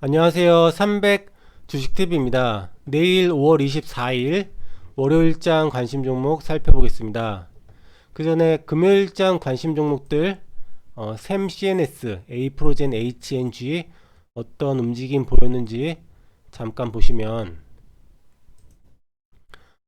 안녕하세요. 300 주식TV입니다. 내일 5월 24일 월요일장 관심 종목 살펴보겠습니다. 그 전에 금요일장 관심 종목들 어, 샘 CNS, A프로젠 HNG 어떤 움직임 보였는지 잠깐 보시면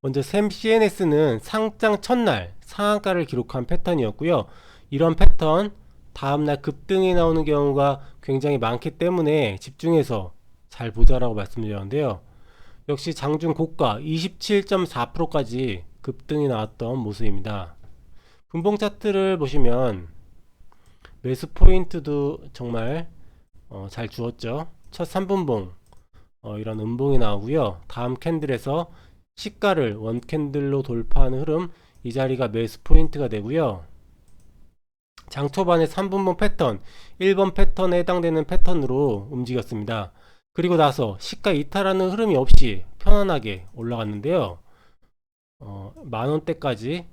먼저 샘 CNS는 상장 첫날 상한가를 기록한 패턴이었고요. 이런 패턴 다음날 급등이 나오는 경우가 굉장히 많기 때문에 집중해서 잘 보자라고 말씀드렸는데요. 역시 장중 고가 27.4%까지 급등이 나왔던 모습입니다. 분봉 차트를 보시면 매수 포인트도 정말 어, 잘 주었죠. 첫 3분봉 어, 이런 음봉이 나오고요. 다음 캔들에서 시가를 원 캔들로 돌파하는 흐름 이 자리가 매수 포인트가 되고요. 장 초반에 3분봉 패턴 1번 패턴에 해당되는 패턴으로 움직였습니다. 그리고 나서 시가 이탈하는 흐름이 없이 편안하게 올라갔는데요. 어, 만원대까지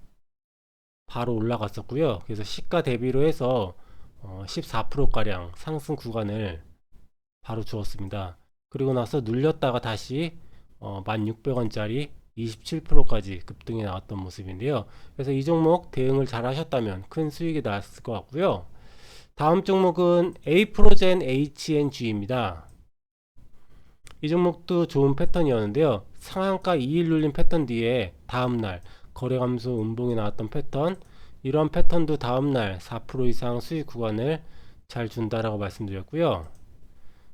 바로 올라갔었고요. 그래서 시가 대비로 해서 어, 14%가량 상승 구간을 바로 주었습니다. 그리고 나서 눌렸다가 다시 어, 1600원짜리 27%까지 급등이 나왔던 모습인데요. 그래서 이 종목 대응을 잘 하셨다면 큰 수익이 나왔을 것 같고요. 다음 종목은 A프로젠 HNG입니다. 이 종목도 좋은 패턴이었는데요. 상한가 2일 눌린 패턴 뒤에 다음날 거래 감소 음봉이 나왔던 패턴 이런 패턴도 다음날 4% 이상 수익 구간을 잘 준다라고 말씀드렸고요.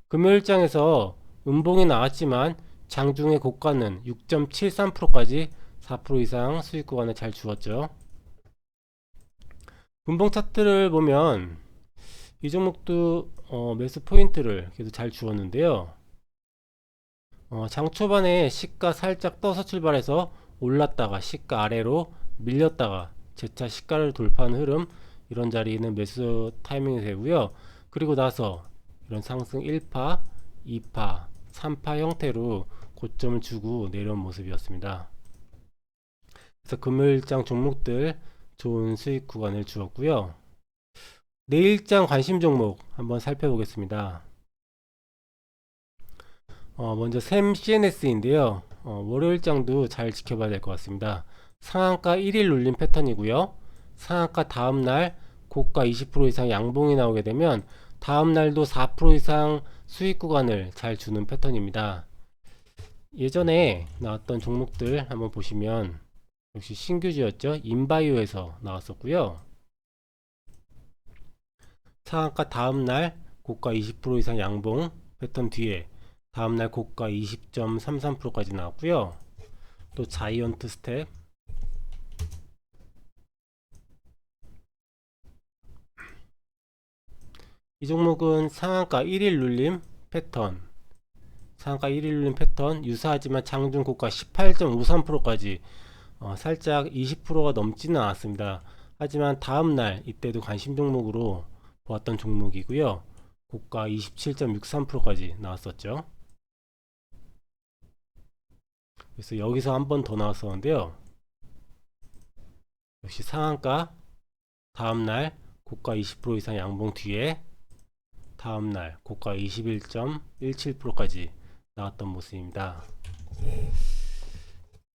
금요일장에서 음봉이 나왔지만 장중의 고가는 6.73%까지 4% 이상 수익 구간을 잘 주었죠. 분봉 차트를 보면 이 종목도 어, 매수 포인트를 계속 잘 주었는데요. 어, 장 초반에 시가 살짝 떠서 출발해서 올랐다가 시가 아래로 밀렸다가 재차 시가를 돌파하는 흐름 이런 자리는 매수 타이밍이 되고요. 그리고 나서 이런 상승 1파, 2파, 3파 형태로 고점을 주고 내려온 모습이었습니다. 그래서 금요일장 종목들 좋은 수익 구간을 주었고요. 내일장 관심 종목 한번 살펴보겠습니다. 어, 먼저 샘 CNS인데요. 어, 월요일장도 잘 지켜봐야 될 것 같습니다. 상한가 1일 눌린 패턴이고요. 상한가 다음날 고가 20% 이상 양봉이 나오게 되면 다음날도 4% 이상 수익 구간을 잘 주는 패턴입니다. 예전에 나왔던 종목들 한번 보시면 역시 신규주였죠. 인바이오에서 나왔었고요. 상한가 다음날 고가 20% 이상 양봉 패턴 뒤에 다음날 고가 20.33%까지 나왔고요. 또 자이언트 스텝 이 종목은 상한가 1일 눌림 패턴 상한가 1일 눌림 패턴 유사하지만 장중 고가 18.53%까지 어, 살짝 20%가 넘지는 않았습니다. 하지만 다음날 이때도 관심 종목으로 보았던 종목이고요. 고가 27.63%까지 나왔었죠. 그래서 여기서 한 번 더 나왔었는데요. 역시 상한가 다음날 고가 20% 이상 양봉 뒤에 다음날 고가 21.17%까지 나왔던 모습입니다.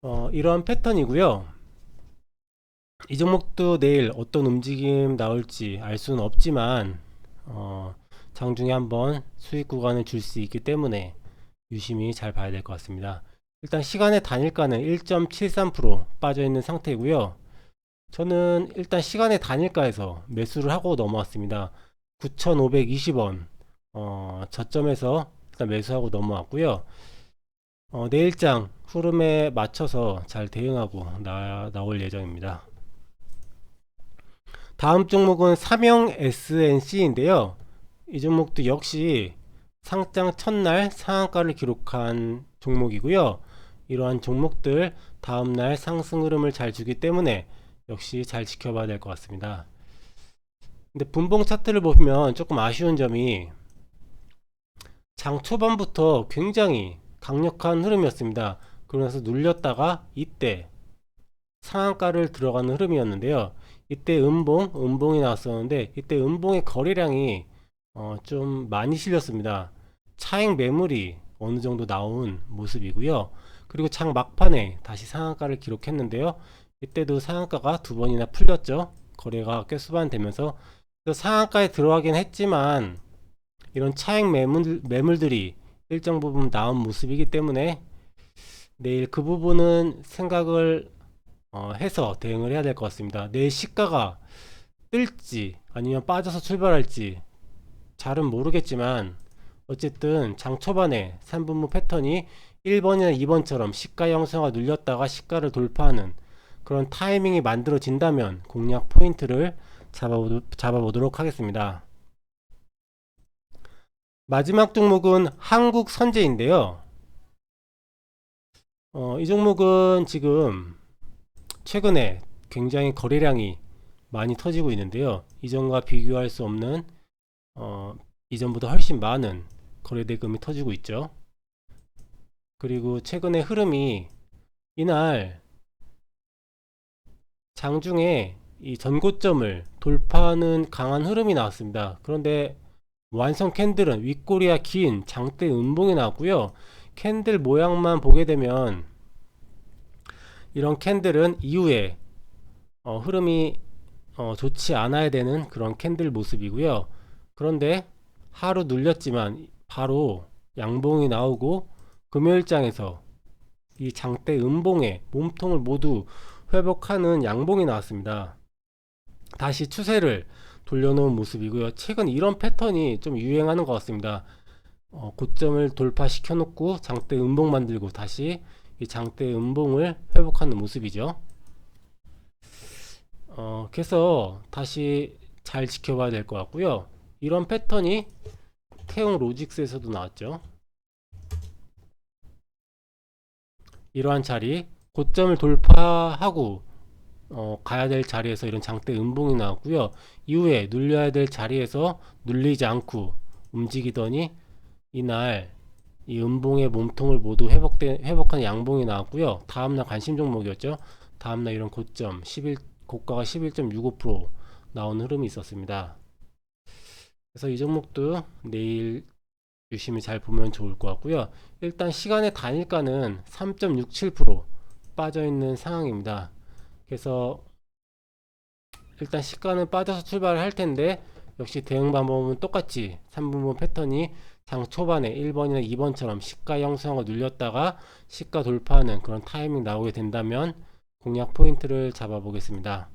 어, 이런 패턴이고요. 이 종목도 내일 어떤 움직임 나올지 알 수는 없지만 어, 장중에 한번 수익 구간을 줄 수 있기 때문에 유심히 잘 봐야 될 것 같습니다. 일단 시간의 단일가는 1.73% 빠져 있는 상태고요. 저는 일단 시간의 단일가에서 매수를 하고 넘어왔습니다. 9,520원 어, 저점에서 일단 매수하고 넘어왔고요. 어, 내일장 흐름에 맞춰서 잘 대응하고 나, 나올 예정입니다. 다음 종목은 삼형 SNC인데요. 이 종목도 역시 상장 첫날 상한가를 기록한 종목이고요. 이러한 종목들 다음날 상승 흐름을 잘 주기 때문에 역시 잘 지켜봐야 될 것 같습니다. 근데 분봉 차트를 보면 조금 아쉬운 점이 장 초반부터 굉장히 강력한 흐름이었습니다. 그러면서 눌렸다가 이때 상한가를 들어가는 흐름이었는데요. 이때 음봉, 음봉이 나왔었는데 이때 음봉의 거래량이 어, 좀 많이 실렸습니다. 차익 매물이 어느 정도 나온 모습이고요. 그리고 장 막판에 다시 상한가를 기록했는데요. 이때도 상한가가 두 번이나 풀렸죠. 거래가 꽤 수반되면서 상한가에 들어가긴 했지만 이런 차익 매물, 매물들이 일정 부분 나온 모습이기 때문에 내일 그 부분은 생각을 어, 해서 대응을 해야 될 것 같습니다. 내일 시가가 뜰지 아니면 빠져서 출발할지 잘은 모르겠지만 어쨌든 장 초반에 3분무 패턴이 1번이나 2번처럼 시가 형성화 눌렸다가 시가를 돌파하는 그런 타이밍이 만들어진다면 공략 포인트를 잡아보도, 잡아보도록 하겠습니다. 마지막 종목은 한국 선제인데요. 어, 이 종목은 지금 최근에 굉장히 거래량이 많이 터지고 있는데요. 이전과 비교할 수 없는 어, 이전보다 훨씬 많은 거래 대금이 터지고 있죠. 그리고 최근의 흐름이 이날 장중에 이 전고점을 돌파하는 강한 흐름이 나왔습니다. 그런데 완성 캔들은 윗꼬리가 긴 장대 음봉이 나왔고요. 캔들 모양만 보게 되면 이런 캔들은 이후에 어, 흐름이 어, 좋지 않아야 되는 그런 캔들 모습이고요. 그런데 하루 눌렸지만 바로 양봉이 나오고 금요일장에서 이 장대 음봉의 몸통을 모두 회복하는 양봉이 나왔습니다. 다시 추세를 돌려놓은 모습이고요. 최근 이런 패턴이 좀 유행하는 것 같습니다. 어, 고점을 돌파시켜 놓고 장대 음봉 만들고 다시 이 장대 음봉을 회복하는 모습이죠. 어, 그래서 다시 잘 지켜봐야 될 것 같고요. 이런 패턴이 태용 로직스에서도 나왔죠. 이러한 자리 고점을 돌파하고 어, 가야 될 자리에서 이런 장대 음봉이 나왔고요. 이후에 눌려야 될 자리에서 눌리지 않고 움직이더니 이날 이 음봉의 몸통을 모두 회복된 회복한 양봉이 나왔고요. 다음날 관심 종목이었죠. 다음날 이런 고점 11 고가가 11.65% 나온 흐름이 있었습니다. 그래서 이 종목도 내일 유심히 잘 보면 좋을 것 같고요. 일단 시간의 단일가는 3.67% 빠져 있는 상황입니다. 그래서 일단 시가는 빠져서 출발을 할 텐데 역시 대응 방법은 똑같이 3분분 패턴이 장 초반에 1번이나 2번처럼 시가 형성을 눌렸다가 시가 돌파하는 그런 타이밍 나오게 된다면 공략 포인트를 잡아 보겠습니다.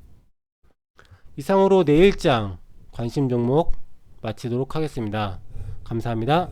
이상으로 내일장 관심 종목 마치도록 하겠습니다. 감사합니다.